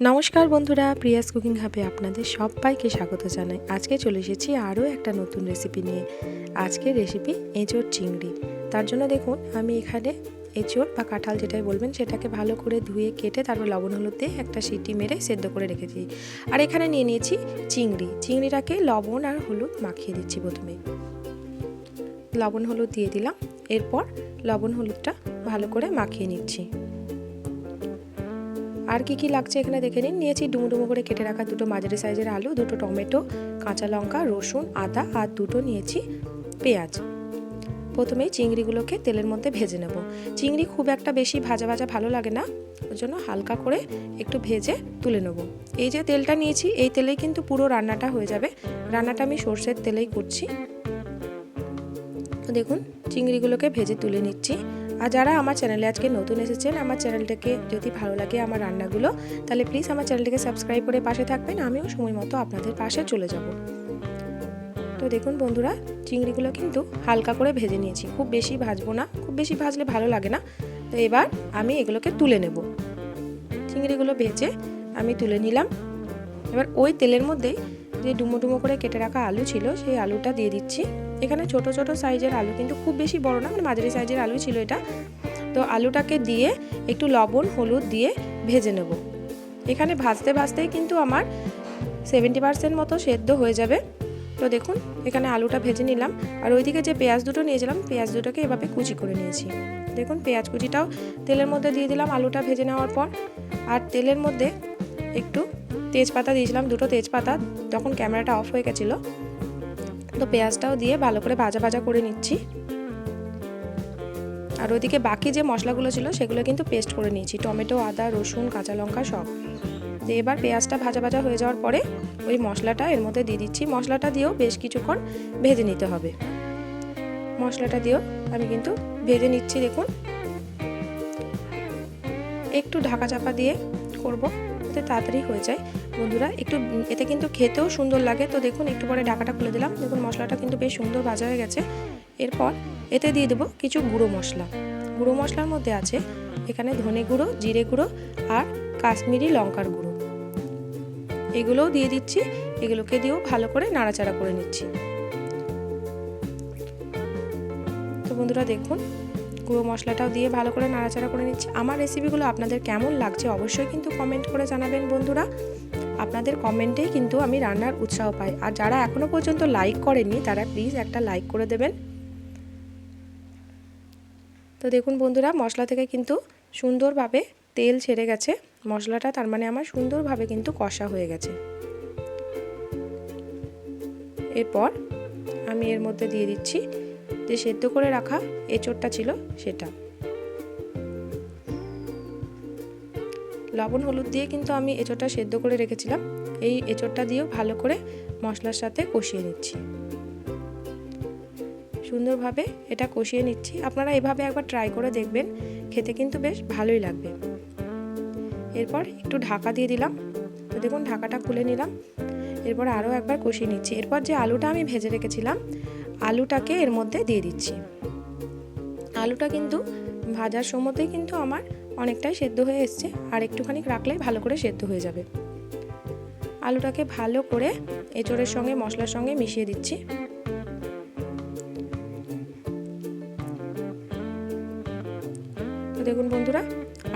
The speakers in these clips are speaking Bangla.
নমস্কার বন্ধুরা, প্রিয়াস কুকিং হাবে আপনাদের সবাইকে স্বাগত জানাই। আজকে চলে এসেছি আরও একটা নতুন রেসিপি নিয়ে। আজকের রেসিপি এঁচোড় চিংড়ি। তার জন্য দেখুন, আমি এখানে এঁচোড় বা কাঁঠাল যেটাই বলবেন, সেটাকে ভালো করে ধুয়ে কেটে তারপর লবণ হলুদ দিয়ে একটা সিটি মেরে সেদ্ধ করে রেখেছি। আর এখানে নিয়ে নিয়েছি চিংড়ি। চিংড়িটাকে লবণ আর হলুদ মাখিয়ে দিচ্ছি প্রথমে। লবণ হলুদ দিয়ে দিলাম। এরপর লবণ হলুদটা ভালো করে মাখিয়ে নিচ্ছি। আর কি কি লাগছে এখানে দেখে নিন। নিয়েছি ডুমো ডুমো করে কেটে রাখা দুটো মাঝারি সাইজের আলু, দুটো টমেটো, কাঁচা লঙ্কা, রসুন, আদা আর দুটো নিয়েছি পেঁয়াজ। প্রথমেই চিংড়িগুলোকে তেলের মধ্যে ভেজে নেব। চিংড়ি খুব একটা বেশি ভাজা ভাজা ভালো লাগে না, ওই জন্য হালকা করে একটু ভেজে তুলে নেব। এই যে তেলটা নিয়েছি, এই তেলেই কিন্তু পুরো রান্নাটা হয়ে যাবে। রান্নাটা আমি সর্ষের তেলেই করছি। দেখুন, চিংড়িগুলোকে ভেজে তুলে নিচ্ছি। আর যারা আমার চ্যানেলে আজকে নতুন এসেছেন, আমার চ্যানেলটাকে যদি ভালো লাগে আমার রান্নাগুলো, তাহলে প্লিজ আমার চ্যানেলটাকে সাবস্ক্রাইব করে পাশে থাকবেন। আমিও সময় মতো আপনাদের পাশে চলে যাব। তো দেখুন বন্ধুরা, চিংড়িগুলো কিন্তু হালকা করে ভেজে নিয়েছি। খুব বেশি ভাজবো না, খুব বেশি ভাজলে ভালো লাগে না। তো এবার আমি এগুলোকে তুলে নেব। চিংড়িগুলো ভেজে আমি তুলে নিলাম। এবার ওই তেলের মধ্যেই যে ডুমো ডুমো করে কেটে রাখা আলু ছিল, সেই আলুটা দিয়ে দিচ্ছি। এখানে ছোট ছোট সাইজের আলু, কিন্তু খুব বেশি বড় না মানে মাঝারি সাইজের আলু ছিল এটা। তো আলুটাকে দিয়ে একটু লবণ, হলুদ দিয়ে ভেজে নেব। এখানে ভাজতে ভাজতেই কিন্তু আমার সেভেন্টি পার্সেন্ট মতো সেদ্ধ হয়ে যাবে। তো দেখুন, এখানে আলুটা ভেজে নিলাম। আর ওইদিকে যে পেঁয়াজ দুটো নিয়েছিলাম, পেঁয়াজ দুটোকে এভাবে কুচি করে নিয়েছি। দেখুন, পেঁয়াজ কুচিটাও তেলের মধ্যে দিয়ে দিলাম আলুটা ভেজে নেওয়ার পর। আর তেলের মধ্যে একটু তেজপাতা দিয়েছিলাম, দুটো তেজপাতা। তখন ক্যামেরাটা অফ হয়ে গেছিল। তো পেঁয়াজটাও দিয়ে ভালো করে ভাজা ভাজা করে নিচ্ছি। আর ওইদিকে বাকি যে মশলাগুলো ছিল সেগুলো কিন্তু পেস্ট করে নিয়েছি। টমেটো, আদা, রসুন, কাঁচা লঙ্কা সব। তো এবার পেঁয়াজটা ভাজা ভাজা হয়ে যাওয়ার পরে ওই মশলাটা এর মধ্যে দিয়ে দিচ্ছি। মশলাটা দিয়েও বেশ কিছুক্ষণ ভেজে নিতে হবে। মশলাটা দিয়েও আমি কিন্তু ভেজে নিচ্ছি, দেখুন। একটু ঢাকা চাপা দিয়ে করব। যাতে তাড়াতাড়ি হয়ে যায়। বন্ধুরা, একটু এতে কিন্তু খেতেও সুন্দর লাগে। তো দেখুন, একটু পরে ঢাকাটা খুলে দিলাম। দেখুন, মশলাটা কিন্তু বেশ সুন্দর ভাজা হয়ে গেছে। এরপর এতে দিয়ে দেবো কিছু গুঁড়ো মশলা। গুঁড়ো মশলার মধ্যে আছে এখানে ধনে গুঁড়ো, জিরে গুঁড়ো আর কাশ্মীরি লঙ্কার গুঁড়ো। এগুলোও দিয়ে দিচ্ছি। এগুলোকে দিয়েও ভালো করে নাড়াচাড়া করে নিচ্ছি। তো বন্ধুরা, দেখুন গুঁড়ো মশলাটাও দিয়ে ভালো করে নাড়াচাড়া করে নিচ্ছি। আমার রেসিপিগুলো আপনাদের কেমন লাগছে অবশ্যই কিন্তু কমেন্ট করে জানাবেন বন্ধুরা। আপনাদের কমেন্টেই কিন্তু আমি রান্নার উৎসাহ পাই। আর যারা এখনও পর্যন্ত লাইক করেননি, তারা প্লিজ একটা লাইক করে দেবেন। তো দেখুন বন্ধুরা, মশলা থেকে কিন্তু সুন্দরভাবে তেল ছেড়ে গেছে। মশলাটা তার মানে আমার সুন্দরভাবে কিন্তু কষা হয়ে গেছে। এরপর আমি এর মধ্যে দিয়ে দিচ্ছি যে সেদ্ধ করে রাখা এঁচোড়টা ছিল সেটা। লবণ, হলুদ দিয়ে কিন্তু আমি এঁচোড়টা সেদ্ধ করে রেখেছিলাম। এই এঁচোড়টা দিয়েও ভালো করে মশলার সাথে কষিয়ে নিচ্ছি। সুন্দরভাবে এটা কষিয়ে নিচ্ছি। আপনারা এভাবে একবার ট্রাই করে দেখবেন। খেতে কিন্তু বেশ ভালোই লাগবে। এরপর একটু ঢাকা দিয়ে দিলাম। তো দেখুন, ঢাকাটা খুলে নিলাম। এরপর আরও একবার কষিয়ে নিচ্ছি। এরপর যে আলুটা আমি ভেজে রেখেছিলাম আলুটাকে এর মধ্যে দিয়ে দিচ্ছি। আলুটা কিন্তু ভাজার সময়তেই কিন্তু আমার অনেকটাই সেদ্ধ হয়ে এসছে আর একটুখানি রাখলেই ভালো করে সেদ্ধ হয়ে যাবে। আলুটাকে ভালো করে এঁচড়ের সঙ্গে, মশলার সঙ্গে মিশিয়ে দিচ্ছি। দেখুন বন্ধুরা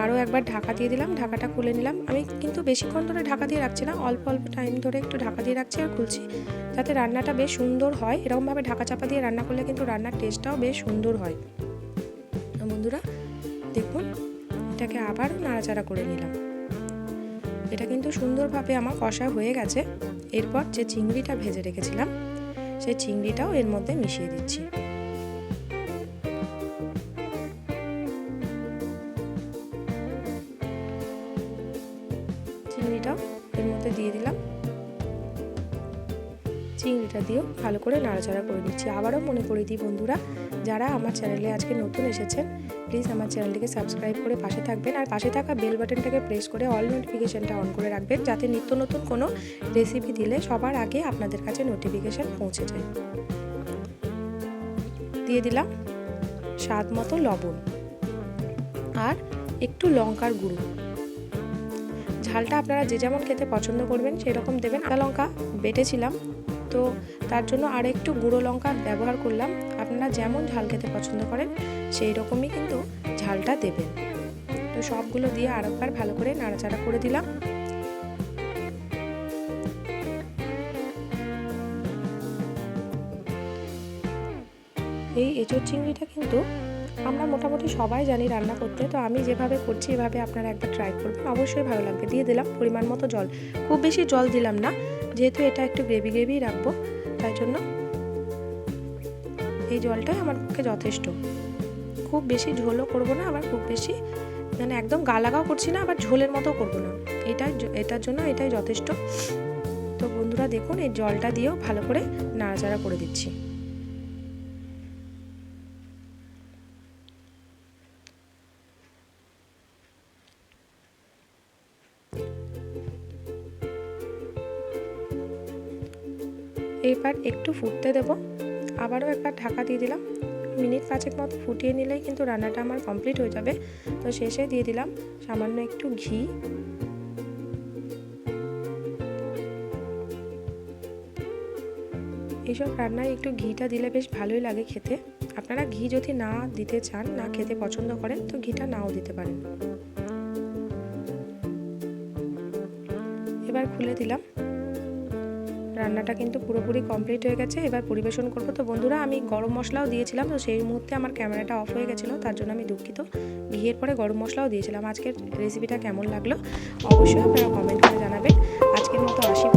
আরও একবার ঢাকা দিয়ে দিলাম, ঢাকাটা খুলে নিলাম। আমি কিন্তু বেশিক্ষণ ধরে ঢাকা দিয়ে রাখছি না, অল্প অল্প টাইম ধরে একটু ঢাকা দিয়ে রাখছি আর খুলছি। যাতে রান্নাটা বেশ সুন্দর হয়। এরকমভাবে ঢাকা চাপা দিয়ে রান্না করলে কিন্তু রান্নার টেস্টটাও বেশ সুন্দর হয়। বন্ধুরা, দেখুন, এটাকে আবার নাড়াচাড়া করে নিলাম। এটা কিন্তু সুন্দরভাবে আমার কষা হয়ে গেছে। এরপর যে চিংড়িটা ভেজে রেখেছিলাম, সেই চিংড়িটাও এর মধ্যে মিশিয়ে দিচ্ছি। চিংড়িটাও এর মধ্যে দিয়ে দিলাম। চিংড়িটা দিয়েও ভালো করে নাড়াচাড়া করে দিচ্ছি আবারও মনে করে দিই বন্ধুরা, যারা আমার চ্যানেলে আজকে নতুন এসেছেন প্লিজ আমার চ্যানেলটিকে সাবস্ক্রাইব করে পাশে থাকবেন আর পাশে থাকা বেল বাটনটাকে প্রেস করে অল নোটিফিকেশানটা অন করে রাখবেন যাতে নিত্য নতুন কোনো রেসিপি দিলে সবার আগে আপনাদের কাছে নোটিফিকেশান পৌঁছে যায়। দিয়ে দিলাম স্বাদ মতো লবণ আর একটু লঙ্কার গুঁড়ো। ঝালটা আপনারা যে যেমন খেতে পছন্দ করবেন সেই রকম দেবেন। আদা লঙ্কা বেটেছিলাম, তো তার জন্য আর একটু গুঁড়ো লঙ্কা ব্যবহার করলাম। আপনারা যেমন ঝাল খেতে পছন্দ করেন সেই রকমই কিন্তু ঝালটা দেবেন। তো সবগুলো দিয়ে আরেকবার ভালো করে নাড়াচাড়া করে দিলাম। এই এঁচোড় চিংড়িটা কিন্তু আমরা মোটামুটি সবাই জানি রান্না করতে, তো আমি যেভাবে করছি, এভাবে আপনারা একবার ট্রাই করবেন। অবশ্যই ভালো লাগবে। দিয়ে দিলাম পরিমাণ মতো জল। খুব বেশি জল দিলাম না, যেহেতু এটা একটু গ্রেভি গ্রেভি রাখব, তাই জন্য এই জলটাই আমার পক্ষে যথেষ্ট। খুব বেশি ঝোলও করব না, আবার খুব বেশি মানে একদম গালাগাও করছি না, আবার ঝোলের মতো করব না। এটাই এটার জন্য এটাই যথেষ্ট। তো বন্ধুরা দেখুন, এই জলটা দিয়েও ভালো করে নাড়াচাড়া করে দিচ্ছি। এবার একটু ফুটতে দেব। আবারও একবার ঢাকা দিয়ে দিলাম। মিনিট পাঁচেক মতো ফুটিয়ে নিলেই কিন্তু রান্নাটা আমার কমপ্লিট হয়ে যাবে। তো শেষে দিয়ে দিলাম সামান্য একটু ঘি। এইসব রান্নায় একটু ঘিটা দিলে বেশ ভালোই লাগে খেতে। আপনারা ঘি যদি না দিতে চান, না খেতে পছন্দ করেন, তো ঘিটা নাও দিতে পারেন। এবার খুলে দিলাম। রান্নাটা কিন্তু পুরোপুরি কমপ্লিট হয়ে গেছে। এবার পরিবেশন করব তো বন্ধুরা, আমি গরম মশলাও দিয়েছিলাম, তো সেই মুহূর্তে আমার ক্যামেরাটা অফ হয়ে গেছিল, তার জন্য আমি দুঃখিত। ঘিয়ের পরে গরম মশলাও দিয়েছিলাম। আজকের রেসিপিটা কেমন লাগল? অবশ্যই আপনারা কমেন্ট করে জানাবেন। আজকের মতো আসি